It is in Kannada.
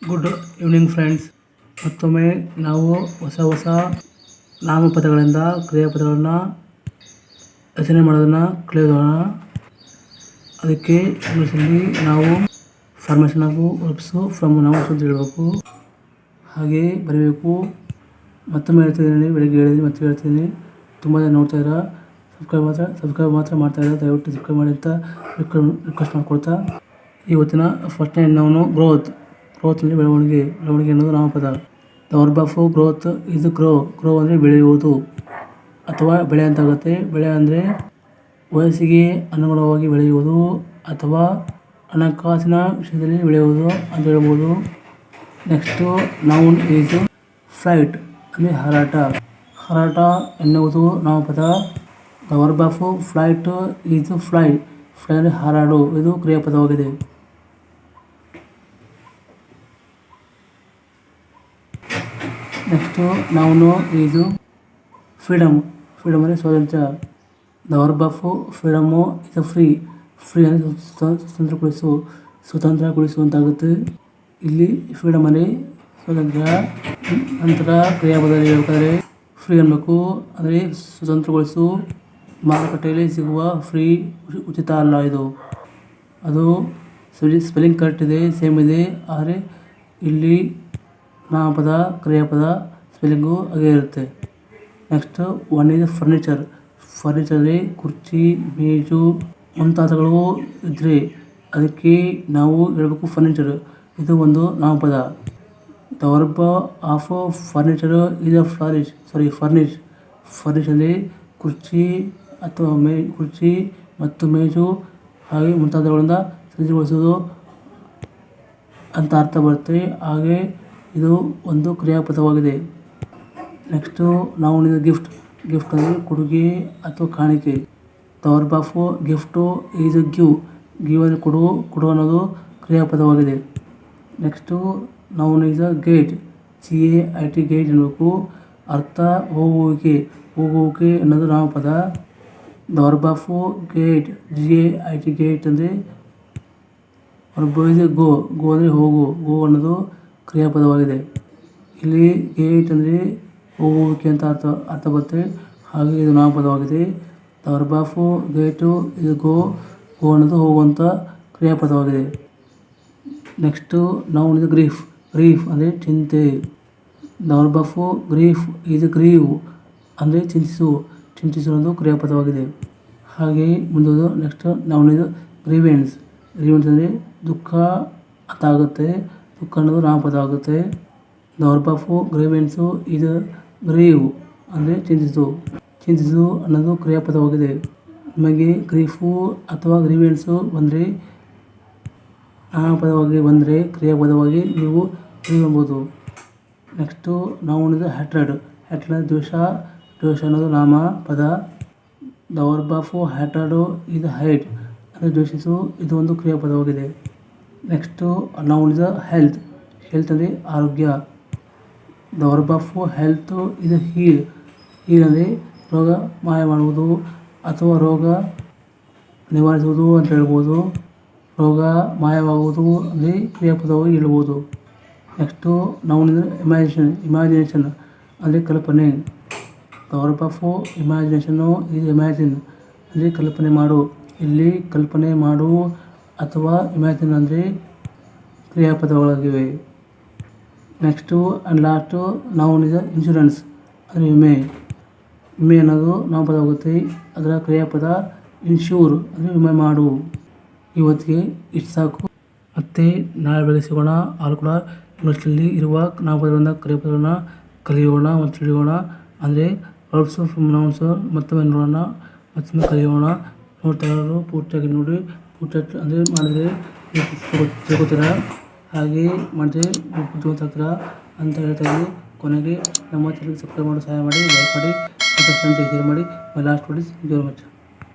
Good evening friends. ಮತ್ತೊಮ್ಮೆ ನಾವು ಹೊಸ ಹೊಸ ನಾಮಪದಗಳಿಂದ ಕ್ರಿಯಾಪದಗಳನ್ನು ರಚನೆ ಮಾಡೋದನ್ನು ಕಲಿಯೋಣ ಅದಕ್ಕೆ ಇಂಗ್ಲೀಷಲ್ಲಿ ನಾವು ಫಾರ್ಮೇಷನ್ ಆಗು ವರ್ಬ್ಸು ಫ್ರಮ್ ನಾವು ಅಂತ ಹೇಳಬೇಕು. ಹಾಗೆ ಬರೀಬೇಕು. ಮತ್ತೊಮ್ಮೆ ಹೇಳ್ತಿದ್ದೀನಿ ಬೆಳಗ್ಗೆ ಹೇಳಿದ್ದೀನಿ ಮತ್ತೆ ಹೇಳ್ತಿದ್ದೀನಿ ತುಂಬ ಜನ ನೋಡ್ತಾ ಇದ್ದೀರಾ? ಸಬ್ಸ್ಕ್ರೈಬ್ ಮಾತ್ರ ಸಬ್ಸ್ಕ್ರೈಬ್ ಮಾತ್ರ ಮಾಡ್ತಾ ಇದ್ದಾರೆ? ದಯವಿಟ್ಟು ಸಬ್ಸ್ಕ್ರೈಬ್ ಮಾಡಿ ಅಂತ ರಿಕ್ವೆಸ್ಟ್ ಮಾಡ್ಕೊಳ್ತಾ. ಇವತ್ತಿನ ಫಸ್ಟ್ನೇ ನಾವು ಗ್ರೋತ್ ಗ್ರೋತ್ ಅಂದರೆ ಬೆಳವಣಿಗೆ ಬೆಳವಣಿಗೆ ಅನ್ನೋದು ನಾಮಪದ. ದ ವರ್ಬ್ ಆಫ್ ಗ್ರೋತ್ ಇದು ಗ್ರೋ ಗ್ರೋ ಅಂದರೆ ಬೆಳೆಯುವುದು. ಅಥವಾ ಬೆಳೆ ಅಂತಾಗುತ್ತೆ. ಬೆಳೆ ಅಂದರೆ ವಯಸ್ಸಿಗೆ ಅನುಗುಣವಾಗಿ ಬೆಳೆಯುವುದು ಅಥವಾ ಹಣಕಾಸಿನ ವಿಷಯದಲ್ಲಿ ಬೆಳೆಯುವುದು ಅಂತ ಹೇಳ್ಬೋದು. ನೆಕ್ಸ್ಟು ನೌನ್ ಈಸ್ ಫ್ಲೈಟ್ ಅಂದರೆ ಹಾರಾಟ. ಹಾರಾಟ ಎನ್ನುವುದು ನಾಮಪದ. The verb of flight is fly fly ಅಂದರೆ ಹಾರಾಡು, ಇದು ಕ್ರಿಯಾಪದವಾಗಿದೆ. ನೆಕ್ಸ್ಟು ನಾವು ಇದು ಫ್ರೀಡಮ್ ಫ್ರೀಡಮ್ ಅಂದರೆ ಸ್ವಾತಂತ್ರ್ಯ the verb of freedom is free free ಅಂದರೆ ಸ್ವತಂತ್ರಗೊಳಿಸು, ಸ್ವತಂತ್ರಗೊಳಿಸುವಂತಾಗುತ್ತೆ. ಇಲ್ಲಿ ಫ್ರೀಡಮ್ ಅಂದರೆ ಸ್ವಾತಂತ್ರ್ಯ, ನಂತರ ಕ್ರಿಯಾಪದಲ್ಲಿ ಹೇಳ್ಬೇಕಾದ್ರೆ ಫ್ರೀ ಅನ್ನಬೇಕು ಅಂದರೆ ಸ್ವತಂತ್ರಗೊಳಿಸು, ಮಾರುಕಟ್ಟೆಯಲ್ಲಿ ಸಿಗುವ ಫ್ರೀ ಉಚಿತ ಅಲ್ಲ ಇದು. ಅದು ಸ್ಪೆಲ್ಲಿಂಗ್ ಕರೆಕ್ಟ್ ಇದೆ ಸೇಮ್ ಇದೆ. ಆದರೆ ಇಲ್ಲಿ ನಾಮಪದ ಕ್ರಿಯಾಪದ, ಸ್ಪೆಲ್ಲಿಂಗು ಹಾಗೆ ಇರುತ್ತೆ. ನೆಕ್ಸ್ಟು ಒನ್ ಇದು ಫರ್ನಿಚರ್ ಫರ್ನಿಚರಲ್ಲಿ ಕುರ್ಚಿ, ಮೇಜು ಮುಂತಾದಗಳು ಇದ್ರೆ ಅದಕ್ಕೆ ನಾವು ಹೇಳಬೇಕು ಫರ್ನಿಚರ್ ಇದು ಒಂದು ನಾಮಪದ. The verb of furniture is a flourish sorry furnish ಫರ್ನಿಷಲ್ಲಿ ಕುರ್ಚಿ ಅಥವಾ ಮೇ, ಕುರ್ಚಿ ಮತ್ತು ಮೇಜು ಹಾಗೆ ಮುಂತಾದವುಗಳಿಂದ ಸಜ್ಜುಗೊಳಿಸೋದು ಅಂತ ಅರ್ಥ ಬರುತ್ತೆ. ಹಾಗೆ ಇದು ಒಂದು ಕ್ರಿಯಾಪದವಾಗಿದೆ. ನೆಕ್ಸ್ಟು ನಾವು ಗಿಫ್ಟ್. ಗಿಫ್ಟ್ ಅಂದರೆ ಕೊಡುಗೆ ಅಥವಾ ಕಾಣಿಕೆ. The verb of gift is give. Give ಅಂದರೆ ಕೊಡು ಕೊಡು ಅನ್ನೋದು ಕ್ರಿಯಾಪದವಾಗಿದೆ. ನೆಕ್ಸ್ಟು ನಾವು is gait. G A I T gait ಅನ್ನಬೇಕು ಅರ್ಥ ಹೋಗುವಿಕೆ. ಹೋಗುವಿಕೆ ಅನ್ನೋದು ನಾಮಪದ the verb of gait. G A I T gait ಅಂದರೆ ಅವ್ರ ಬೋಯ್ದು ಗೋ ಗೋ ಅಂದರೆ ಹೋಗು. ಗೋ ಅನ್ನೋದು ಕ್ರಿಯಾಪದವಾಗಿದೆ. ಇಲ್ಲಿ ಗೇಟ್ ಅಂದರೆ ಹೋಗುವಿಕೆ ಅಂತ ಅರ್ಥ ಅರ್ಥ ಬರುತ್ತೆ. ಹಾಗೆ ಇದು ನಾಮಪದವಾಗಿದೆ. ದರ್ಬಾಫು ಗೇಟು ಇದು ಗೋ ಗೋ ಅನ್ನೋದು ಹೋಗುವಂಥ ಕ್ರಿಯಾಪದವಾಗಿದೆ. ನೆಕ್ಸ್ಟು ನಾವು ಇದು ಗ್ರೀಫ್ ಗ್ರೀಫ್ ಅಂದರೆ ಚಿಂತೆ. ದ ವರ್ಬ್ ಗ್ರೀಫ್ ಇದು ಗ್ರೀವ್ ಅಂದರೆ ಚಿಂತಿಸು ಚಿಂತಿಸು ಕ್ರಿಯಾಪದವಾಗಿದೆ. ಹಾಗೆ ಮುಂದೋದು ನೆಕ್ಸ್ಟ್ ನಾವು ಇದು ಗ್ರೀವೆನ್ಸ್ ಗ್ರೀವೆನ್ಸ್ ಅಂದರೆ ದುಃಖ ಅಂತ ಆಗುತ್ತೆ ದುಃಖ ಅನ್ನೋದು ನಾಮಪದ ಆಗುತ್ತೆ ದ ವರ್ಬ್ ಆಫ್ ಗ್ರೀವೆನ್ಸು ಇದು ಗ್ರೀವ್ ಅಂದರೆ ಚಿಂತಿಸು. ಚಿಂತಿಸು ಅನ್ನೋದು ಕ್ರಿಯಾಪದವಾಗಿದೆ ನಿಮಗೆ ಗ್ರೀಫು ಅಥವಾ ಗ್ರೀವೆನ್ಸು ಬಂದರೆ ನಾಮಪದವಾಗಿ ಬಂದರೆ ಕ್ರಿಯಾಪದವಾಗಿ ನೀವು ತಿಳಿಯಬಹುದು ನೆಕ್ಸ್ಟು ನಾವು ಅನ್ನೋದು ಹ್ಯಾಟ್ರೆಡ್ ಹ್ಯಾಟ್ರಡ್ ದ್ವೇಷ ದ್ವೇಷ ಅನ್ನೋದು ನಾಮ, ಪದ. ದೌರ್ಬಾಫು ಹ್ಯಾಟ್ರಡು ಇದು ಹೈಟ್. ಅಂದರೆ ದ್ವೇಷಿಸು, ಇದು ಒಂದು ಕ್ರಿಯಾಪದವಾಗಿದೆ ನೆಕ್ಸ್ಟು ನಾವು ಉಳಿದ ಹೆಲ್ತ್ ಹೆಲ್ತ್ ಅಂದರೆ ಆರೋಗ್ಯ ದ ವರ್ಬ್ ಆಫ್ ಹೆಲ್ತು ಇದು ಹೀಲ್ ಹೀಲ್ ಅಂದರೆ ರೋಗ ಮಾಯ ಮಾಡುವುದು ಅಥವಾ ರೋಗ ನಿವಾರಿಸುವುದು ಅಂತ ಹೇಳ್ಬೋದು. ರೋಗ ಮಾಯವಾಗುವುದು ಅಂದರೆ ಕ್ರಿಯಾಪದವಾಗಿ ಹೇಳ್ಬೋದು. ನೆಕ್ಸ್ಟು ನಾವು ಇಮ್ಯಾಜಿನೇಷನ್ ಇಮ್ಯಾಜಿನೇಷನ್ ಅಂದರೆ ಕಲ್ಪನೆ. ದ ವರ್ಬ್ ಆಫ್ ಇಮ್ಯಾಜಿನೇಷನ್ನು ಇದು ಇಮ್ಯಾಜಿನ್ ಅಂದರೆ ಕಲ್ಪನೆ ಮಾಡು. ಇಲ್ಲಿ ಕಲ್ಪನೆ ಮಾಡು ಅಥವಾ ಇಮ್ಯಾಜಿನ್ ಅಂದರೆ ಕ್ರಿಯಾಪದಗಳಾಗಿವೆ. ನೆಕ್ಸ್ಟು ಆ್ಯಂಡ್ ಲಾಸ್ಟು ನಾವು ಇದು ಇನ್ಶೂರೆನ್ಸ್ ಅಂದರೆ ವಿಮೆ. ವಿಮೆ ಅನ್ನೋದು ನಾಮಪದವಾಗುತ್ತೆ ಅದರ ಕ್ರಿಯಾಪದ ಇನ್ಶೂರ್ ಅಂದರೆ ವಿಮೆ ಮಾಡು. ಇವತ್ತಿಗೆ ಇಷ್ಟು ಸಾಕು. ಮತ್ತೆ ನಾಳೆ ಬೆಳಗ್ಗೆ ಸಿಗೋಣ. ಆರು ಕೂಡ ಇಂಗ್ಲೀಷಲ್ಲಿ ಇರುವ ನಾಮಪದಗಳಿಂದ ಕ್ರಿಯಾಪದಗಳನ್ನ ಕಲಿಯೋಣ, ಮತ್ತು ತಿಳಿಯೋಣ. ಅಂದರೆ ವರ್ಬ್ಸು ಫ್ರಮ್ ನೌನ್ಸು ಮತ್ತೊಮ್ಮೆ ನೋಡೋಣ, ಮತ್ತೊಮ್ಮೆ ಕಲಿಯೋಣ. ನೋಡ್ತಾ ಪೂರ್ತಿಯಾಗಿ ನೋಡಿ. ಪೂರ್ತಿ ಅಂದರೆ ಮಾಡಿದರೆ ತಿಳ್ಕೊತೀರ ಹಾಗೆ ಮಾಡಿದ್ರೆ ಬುದ್ಧಿವಂತ ಅಂತ ಹೇಳ್ತಾ ಕೊನೆಗೆ ನಮ್ಮ ಚಾನಲ್ ಸಬ್ಸ್ಕ್ರೈಬ್ ಮಾಡೋ, ಸಹಾಯ ಮಾಡಿ ಲೈಕ್ ಮಾಡಿ, ಮತ್ತು ಫ್ರೆಂಡ್ಸಿಗೆ ಶೇರ್ ಮಾಡಿ. Last very much